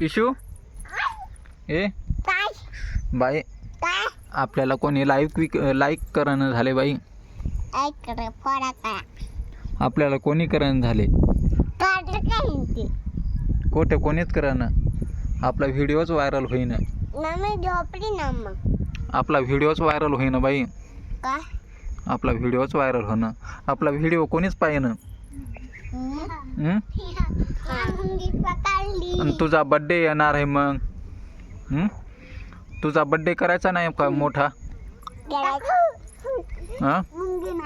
Issue? ए? बाई आपल्याला कोणी लाईक लाईक करणं झाले बाई. आपल्याला कोणी करणं झाले? कोठे कोणीच करणं? आपला व्हिडिओच व्हायरल होईन. आपला व्हिडिओच व्हायरल होईन बाई. आपला व्हिडिओच व्हायरल होणं. आपला व्हिडिओ कोणीच पाहिनं. हं? आणि तुझा बड्डे येणार आहे मग. हं? तुझा बड्डे करायचा नाही का मोठा? हां?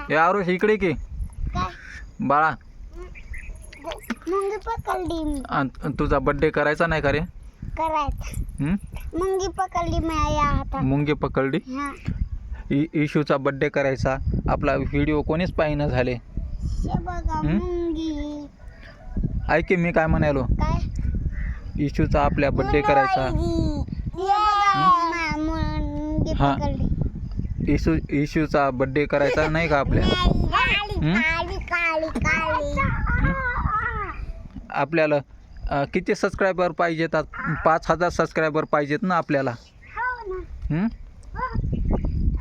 हे आरुष इकडे की. बाळा. मुंगी पकडली मी. अन तुझा बड्डे करायचा नाही का रे? करायचं. हं? मुंगी पकडली माझ्या हातात मुंगी पकडली? हा. इ इशूचा बड्डे करायचा. आपला व्हिडिओ कोणीच पाहिनं झाले. ऐके मी काय म्हणालो इशूचा आपल्या बड्डे करायचा. हा. इशू इशूचा बड्डे करायचा नाही का आपल्या? आपल्याला किती सबस्क्रायबर पाहिजेत? पाच हजार सबस्क्रायबर पाहिजेत ना आपल्याला? हो ना. हं?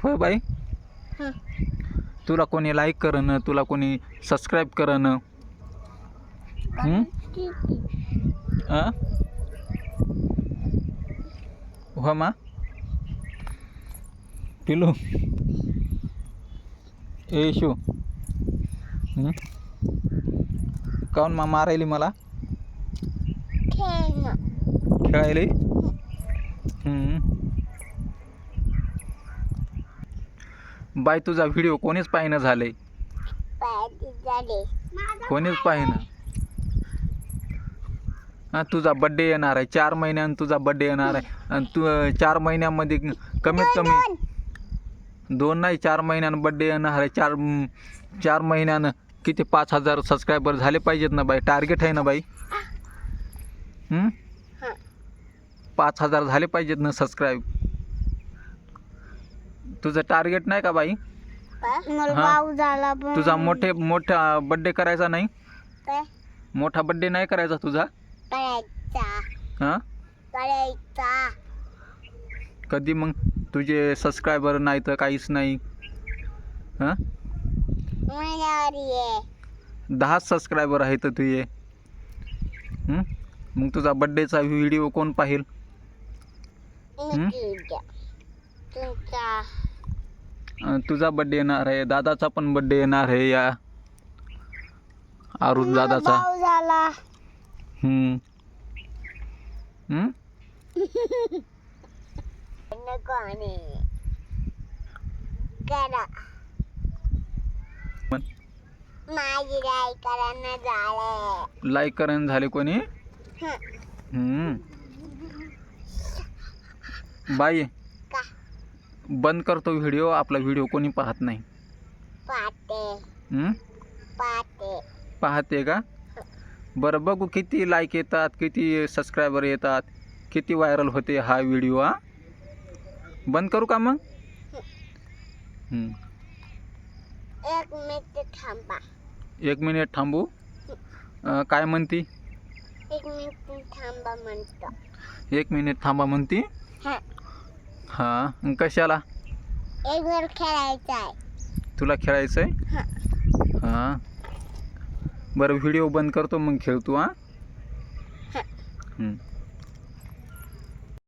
होय बाई. तुला कोणी लाईक करणं तुला कोणी सबस्क्राईब करणं. हं? हो मा. पिलू ए हं? काऊन मा मारायली मला? खेळायली? बाय तुझा व्हिडिओ कोणीच पाहिनं झाले कोणीच पाहिनं? हा तुझा बड्डे येणार आहे. चार महिन्यानं तुझा बड्डे येणार आहे. आणि तू चार महिन्यामध्ये कमीत कमी दोन नाही चार महिन्यानं बड्डे येणार आहे. चार चार महिन्यानं किती? पाच हजार सबस्क्रायबर झाले पाहिजेत ना बाई. टार्गेट आहे ना बाई. पाच हजार झाले पाहिजेत ना सबस्क्राईब तुझं टार्गेट नाही का बाई? मला हा. भाऊ झाला पण. तुझा मोठे मोठा बड्डे करायचा नाही? काय? मोठा बड्डे नाही करायचा तुझा? करायचा. हां? करायचा. कधी मग तुझे सबस्क्रायबर नाही तर काहीच नाही? हां? माझ्यावर ये दहा सबस्क्रायबर आहेत तुझे हं? मग तुझा बड्डेचा व्हिडिओ कोण पाहिल? तुमचा तुझा बड्डे येणार आहे दादाचा पण बड्डे येणार आहे या. मला दादाचा. भाऊ झाला? नको आणि करा. पण माझी राय करायला झाले लाईक करण झाले कोणी? हं. हं. बाई. बंद करतो व्हिडिओ आपला व्हिडिओ कोणी पाहत नाही. हं? पाहते. का? बरं बघू किती लाईक येतात किती सबस्क्रायबर येतात किती व्हायरल होते हा व्हिडिओ हा? बंद करू का मग? हं. एक मिनिट थांबा. एक मिनिट थांबू. अं, काय म्हणती? एक मिनिट थांबा म्हणतो. एक मिनिट थांबा म्हणती. हं. हां मग कशाला एक वेळ खेळायचा आहे तुला खेळायचं आहे हं. हां बरं व्हिडिओ बंद करतो मग खेळ तू हं. हं.